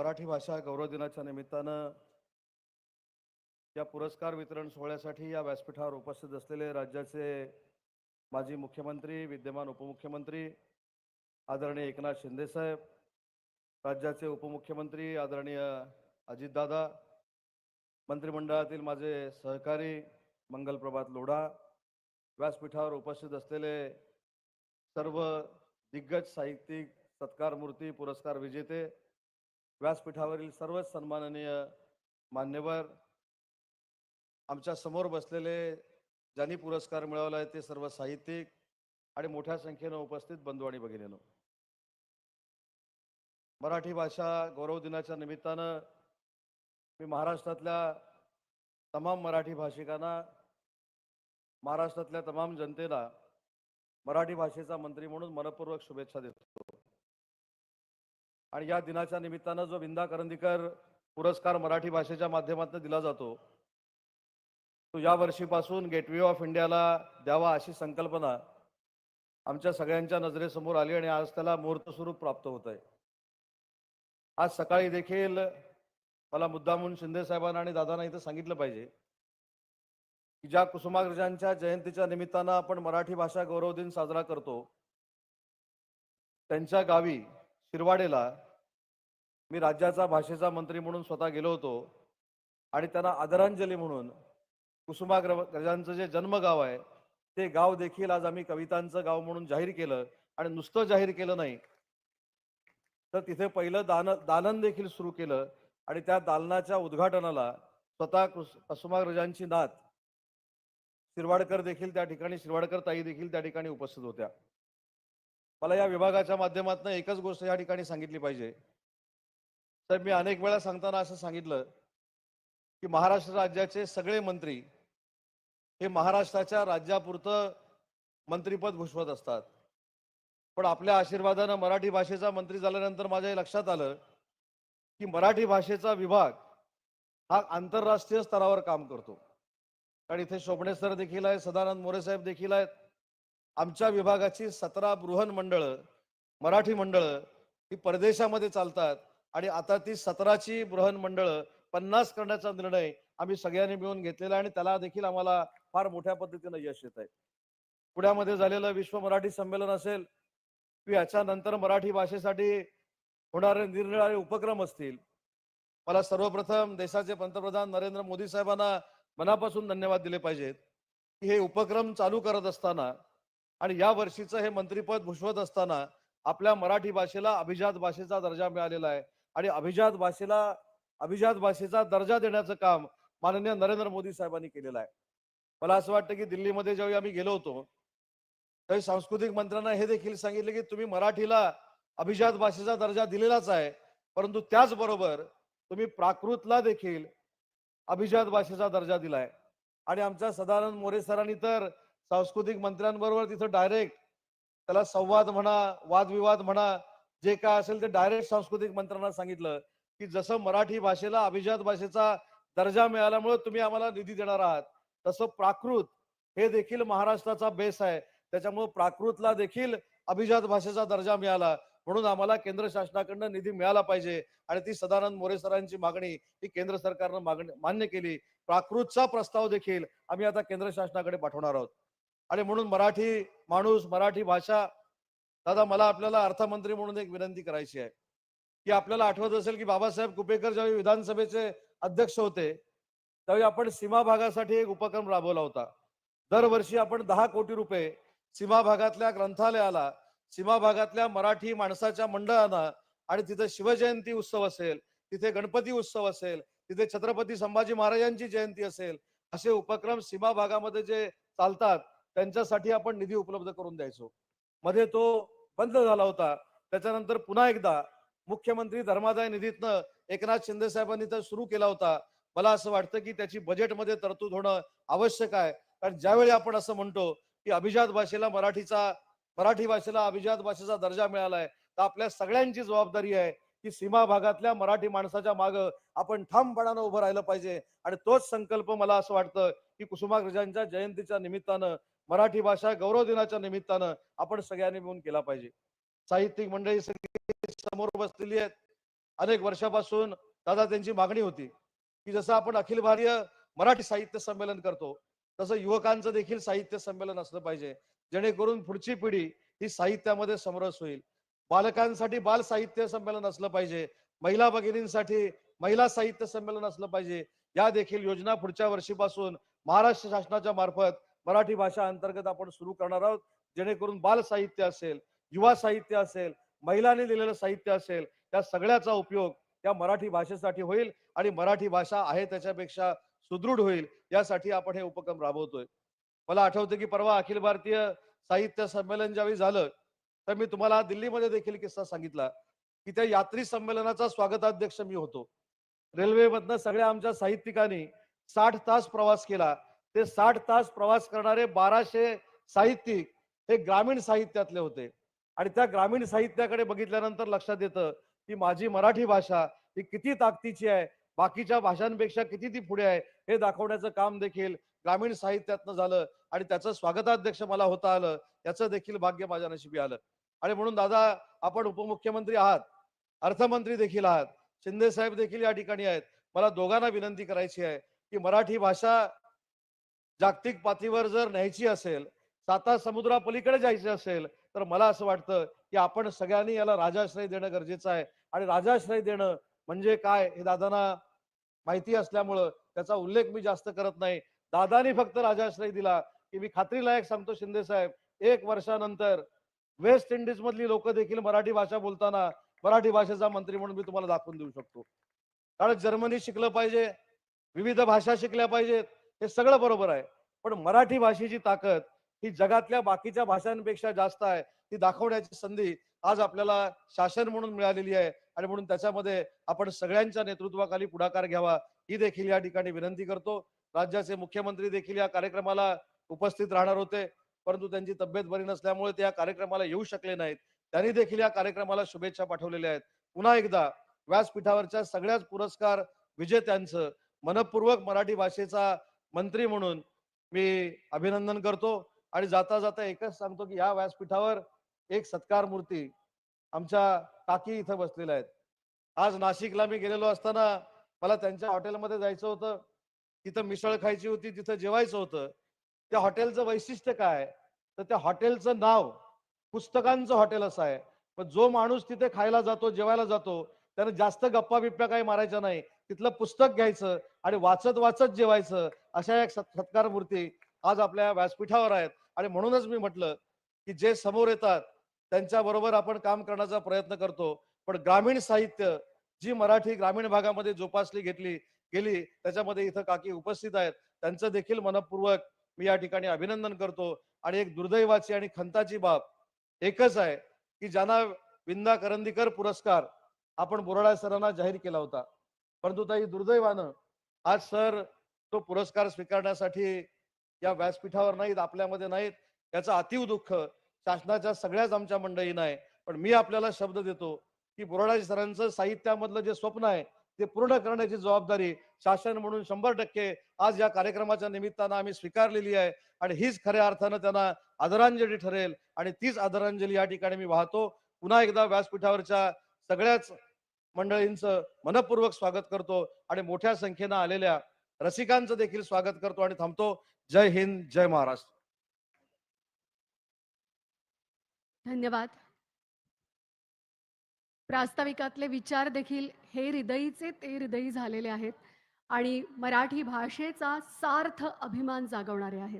मराठी भाषा गौरव दिनाच्या निमित्तानं या पुरस्कार वितरण सोहळ्यासाठी या व्यासपीठावर उपस्थित असलेले राज्याचे माजी मुख्यमंत्री विद्यमान उपमुख्यमंत्री आदरणीय एकनाथ शिंदेसाहेब राज्याचे उपमुख्यमंत्री आदरणीय अजितदादा मंत्रिमंडळातील माझे सहकारी मंगलप्रभात लोढा व्यासपीठावर उपस्थित असलेले सर्व दिग्गज साहित्यिक सत्कार मूर्ती पुरस्कार विजेते व्यासपीठावरील सर्वच सन्माननीय मान्यवर आमच्यासमोर बसलेले ज्यांनी पुरस्कार मिळवला आहे ते सर्व साहित्यिक आणि मोठ्या संख्येनं उपस्थित बंधू आणि भगिनीनो. मराठी भाषा गौरव दिनाच्या निमित्तानं मी महाराष्ट्रातल्या तमाम मराठी भाषिकांना महाराष्ट्रातल्या तमाम जनतेला मराठी भाषेचा मंत्री म्हणून मनपूर्वक शुभेच्छा देतो. आणि या दिनाच्या निमित्तानं जो विंदा करंदीकर पुरस्कार मराठी भाषेच्या माध्यमातून दिला जातो तो या वर्षीपासून गेटवे ऑफ इंडियाला द्यावा अशी संकल्पना आमच्या सगळ्यांच्या नजरेसमोर आली आणि आज त्याला मूर्त स्वरूप प्राप्त होत आहे. आज सकाळी देखील मला मुद्दामून शिंदे साहेबांना आणि दादांना इथं सांगितलं पाहिजे की ज्या कुसुमाग्रजांच्या जयंतीच्या निमित्तानं आपण मराठी भाषा गौरव दिन साजरा करतो त्यांच्या गावी शिरवाडेला मी राज्याचा भाषेचा मंत्री म्हणून स्वतः गेलो होतो. आणि त्यांना आदरांजली म्हणून कुसुमाग्रजांचं जे जन्मगाव आहे ते गाव देखील आज आम्ही कवितांचं गाव म्हणून जाहीर केलं आणि नुसतं जाहीर केलं नाही. तर तिथे पहिलं दान दालन देखील सुरू केलं आणि त्या दालनाच्या उद्घाटनाला स्वतः कुसुमाग्रजांची नात शिरवाडकर देखील त्या ठिकाणी शिरवाडकर ताई देखील त्या ठिकाणी उपस्थित होत्या. मला या विभागाच्या माध्यमातून एकच गोष्ट या ठिकाणी सांगितली पाहिजे. तर मी अनेक वेळा सांगताना असं सांगितलं की महाराष्ट्र राज्याचे सगळे मंत्री हे महाराष्ट्राच्या राज्यापुरतं मंत्रीपद भूषवत असतात. पण आपल्या आशीर्वादानं मराठी भाषेचा मंत्री झाल्यानंतर माझ्या लक्षात आलं की मराठी भाषेचा विभाग हा आंतरराष्ट्रीय स्तरावर काम करतो. कारण इथे शोभणे सर देखील आहेत सदानंद मोरे साहेब देखील आहेत आमच्या विभागाची सतरा बृहन मंडळं मराठी मंडळं ही परदेशामध्ये चालतात आणि आता ती सतराची बृहन मंडळं पन्नास करण्याचा निर्णय आम्ही सगळ्यांनी मिळून घेतलेला आणि त्याला देखील आम्हाला फार मोठ्या पद्धतीनं यश येत आहे पुण्यामध्ये झालेलं विश्व मराठी संमेलन असेल की याच्यानंतर मराठी भाषेसाठी होणारे निरनिराळे उपक्रम असतील. मला सर्वप्रथम देशाचे पंतप्रधान नरेंद्र मोदी साहेबांना मनापासून धन्यवाद दिले पाहिजेत. की हे उपक्रम चालू करत असताना आणि या वर्षीचं हे मंत्रीपद भूषवत असताना आपल्या मराठी भाषेला अभिजात भाषेचा दर्जा मिळालेला आहे. आणि अभिजात भाषेला अभिजात भाषेचा दर्जा देण्याचं काम माननीय नरेंद्र मोदी साहेबांनी केलेलं आहे. मला असं वाटतं की दिल्लीमध्ये ज्यावेळी आम्ही गेलो होतो त्यावेळी सांस्कृतिक मंत्र्यांना हे देखील सांगितले की तुम्ही मराठीला अभिजात भाषेचा दर्जा दिलेलाच आहे परंतु त्याचबरोबर तुम्ही प्राकृतला देखील अभिजात भाषेचा दर्जा दिलाय. आणि आमच्या सदानंद मोरे सरांनी तर सांस्कृतिक मंत्र्यांबरोबर तिथं डायरेक्ट त्याला संवाद म्हणा वादविवाद म्हणा जे काय असेल ते डायरेक्ट सांस्कृतिक मंत्र्यांना सांगितलं की जसं मराठी भाषेला अभिजात भाषेचा दर्जा मिळाल्यामुळे तुम्ही आम्हाला निधी देणार आहात तसं प्राकृत हे देखील महाराष्ट्राचा बेस आहे. त्याच्यामुळे प्राकृतला देखील अभिजात भाषेचा दर्जा मिळाला. म्हणून आम्हाला केंद्र शासनाकडनं निधी मिळाला पाहिजे आणि ती सदानंद मोरे सरांची मागणी ही केंद्र सरकारनं मागणी मान्य केली. प्राकृतचा प्रस्ताव देखील आम्ही आता केंद्र शासनाकडे पाठवणार आहोत. आणि म्हणून मराठी माणूस मराठी भाषा दादा मला आपल्याला अर्थमंत्री म्हणून एक विनंती करायची आहे. की आपल्याला आठवत असेल की बाबासाहेब कुपेकर ज्यावेळी विधानसभेचे अध्यक्ष होते त्यावेळी आपण सीमा भागासाठी एक उपक्रम राबवला होता. दरवर्षी आपण दहा कोटी रुपये सीमा भागातल्या ग्रंथालयाला सीमा भागातल्या मराठी माणसाच्या मंडळांना आणि तिथे शिवजयंती उत्सव असेल तिथे गणपती उत्सव असेल तिथे छत्रपती संभाजी महाराजांची जयंती असेल असे उपक्रम सीमा भागामध्ये जे चालतात त्यांच्यासाठी आपण निधी उपलब्ध करून द्यायचो. मध्ये तो बंद झाला होता. त्याच्यानंतर पुन्हा एकदा मुख्यमंत्री धर्मादाय निधीतनं एकनाथ शिंदे साहेबांनी तर सुरू केला होता. मला असं वाटतं की त्याची बजेटमध्ये तरतूद होणं आवश्यक आहे. कारण ज्यावेळी आपण असं म्हणतो की अभिजात भाषेला मराठीचा मराठी भाषेला अभिजात भाषेचा दर्जा मिळालाय तर आपल्या सगळ्यांची जबाबदारी आहे की सीमा भागातल्या मराठी माणसाच्या माग आपण ठामपणानं उभं राहिलं पाहिजे. आणि तोच संकल्प मला असं वाटतं की कुसुमाग्रजांच्या जयंतीच्या निमित्तानं मराठी भाषा गौरव दिनाच्या निमित्तानं आपण सगळ्यांनी मिळून केला पाहिजे. साहित्यिक मंडळी सगळी समोर बसलेली आहेत. अनेक वर्षापासून दादा त्यांची मागणी होती की जसं आपण अखिल भारतीय मराठी साहित्य संमेलन करतो तसं युवकांचं देखील साहित्य संमेलन असलं पाहिजे. जेणेकरून पुढची पिढी ही साहित्यामध्ये समरस होईल. बालकांसाठी बाल साहित्य संमेलन असलं पाहिजे. महिला भगिनींसाठी महिला साहित्य संमेलन असलं पाहिजे. या देखील योजना पुढच्या वर्षीपासून महाराष्ट्र शासनाच्या मार्फत मराठी भाषा अंतर्गत आपण सुरू करणार आहोत. जेणेकरून बाल साहित्य असेल युवा साहित्य असेल महिलांनी लिहिलेलं साहित्य असेल त्या सगळ्याचा उपयोग त्या मराठी भाषेसाठी होईल आणि मराठी भाषा आहे त्याच्यापेक्षा सुदृढ होईल यासाठी आपण हे उपक्रम राबवतोय. मला आठवतं की परवा अखिल भारतीय साहित्य संमेलन ज्यावेळी झालं तर मी तुम्हाला दिल्लीमध्ये देखील किस्सा सांगितला की त्या यात्री संमेलनाचा स्वागताध्यक्ष मी होतो. रेल्वेमधनं सगळ्या आमच्या साहित्यिकांनी साठ तास प्रवास केला ते साठ तास प्रवास करणारे बाराशे साहित्यिक हे ग्रामीण साहित्यातले होते. आणि त्या ग्रामीण साहित्याकडे बघितल्यानंतर लक्षात येतं की माझी मराठी भाषा ही किती ताकदीची आहे. बाकीच्या भाषांपेक्षा किती ती पुढे आहे हे दाखवण्याचं काम देखील ग्रामीण साहित्यातनं झालं. आणि त्याचं स्वागताध्यक्ष मला होता आलं याचं देखील भाग्य माझ्या नशिबी आलं. आणि म्हणून दादा आपण उपमुख्यमंत्री आहात अर्थमंत्री देखील आहात शिंदे साहेब देखील या ठिकाणी आहेत. मला दोघांना विनंती करायची आहे की मराठी भाषा जागतिक पातळीवर जर न्यायची असेल साता समुद्रापलीकडे जायचे असेल तर मला असं वाटतं की आपण सगळ्यांनी याला राजाश्रय देणं गरजेचं आहे. आणि राजाश्रय देणं म्हणजे काय हे दादांना माहिती असल्यामुळं त्याचा उल्लेख मी जास्त करत नाही. दादानी फक्त राजाश्रय दिला की मी खात्रीलायक सांगतो शिंदे साहेब एक वर्षानंतर वेस्ट इंडिज मधली लोक देखील मराठी भाषा बोलताना मराठी भाषेचा मंत्री म्हणून मी तुम्हाला दाखवून देऊ शकतो. कारण जर्मनी शिकलं पाहिजे विविध भाषा शिकल्या पाहिजेत. हे सगळं बरोबर आहे. पण मराठी भाषेची ताकद ही जगातल्या बाकीच्या भाषांपेक्षा जास्त आहे ती दाखवण्याची संधी आज आपल्याला शासन म्हणून मिळालेली आहे आणि म्हणून त्याच्यामध्ये आपण सगळ्यांच्या नेतृत्वाखाली पुढाकार घ्यावा ही देखील या ठिकाणी विनंती करतो. राज्याचे मुख्यमंत्री देखील या कार्यक्रमाला उपस्थित राहणार होते परंतु त्यांची तब्येत बरी नसल्यामुळे ते या कार्यक्रमाला येऊ शकले नाहीत. त्यांनी देखील या कार्यक्रमाला शुभेच्छा पाठवलेल्या आहेत. पुन्हा एकदा व्यासपीठावरच्या सगळ्याच पुरस्कार विजेत्यांचं मनपूर्वक मराठी भाषेचा मंत्री म्हणून मी अभिनंदन करतो आणि जाता जाता एकच सांगतो की या व्यासपीठावर एक सत्कार मूर्ती आमच्या काकी इथं बसलेल्या आहेत. आज नाशिकला मी गेलेलो असताना मला त्यांच्या हॉटेलमध्ये जायचं होतं. तिथं मिसळ खायची होती तिथं जेवायचं होतं. त्या हॉटेलचं वैशिष्ट्य काय? तर त्या हॉटेलचं नाव पुस्तकांचं हॉटेल असं आहे. पण जो माणूस तिथे खायला जातो जेवायला जातो त्यानं जास्त गप्पा बिप्प्या काही मारायच्या नाही. तिथलं पुस्तक घ्यायचं आणि वाचत वाचत जेवायचं अशा एक सत्- सत्कार मूर्ती आज आपल्या व्यासपीठावर आहेत. आणि म्हणूनच मी म्हटलं की जे समोर येतात त्यांच्या बरोबर आपण काम करण्याचा प्रयत्न करतो. पण ग्रामीण साहित्य जी मराठी ग्रामीण भागामध्ये जोपासली घेतली गेली त्याच्यामध्ये इथं काकी उपस्थित आहेत. त्यांचं देखील मनपूर्वक मी या ठिकाणी अभिनंदन करतो. आणि एक दुर्दैवाची आणि खंताची बाब एकच आहे की ज्यांना विंदा करंदीकर पुरस्कार आपण बोराडा सरांना जाहीर केला होता. परंतु ताई दुर्दैवानं आज सर तो पुरस्कार स्वीकारण्यासाठी या व्यासपीठावर नाहीत आपल्यामध्ये नाहीत. याचं अतिव दुःख शासनाच्या सगळ्याच आमच्या मंडळींना आहे. पण मी आपल्याला शब्द देतो की बोराडा सरांचं साहित्यामधलं जे स्वप्न आहे ते पूर्ण करण्याची जबाबदारी शासन म्हणून शंभर टक्के आज या कार्यक्रमाच्या निमित्तानं आम्ही स्वीकारलेली आहे. आणि हीच खऱ्या अर्थानं त्यांना आदरांजली ठरेल. आणि तीच आदरांजली या ठिकाणी मी वाहतो. पुन्हा एकदा व्यासपीठावरच्या सगळ्याच मंडळींचं मनपूर्वक स्वागत करतो आणि मोठ्या संख्येनं आलेल्या रसिकांचं देखील स्वागत करतो आणि थांबतो. जय हिंद जय महाराष्ट्र. धन्यवाद. प्रास्ताविकातले विचार देखील हे हृदयीचे ते हृदयी झालेले आहेत आणि मराठी भाषेचा सार्थ अभिमान जागवणारे आहेत.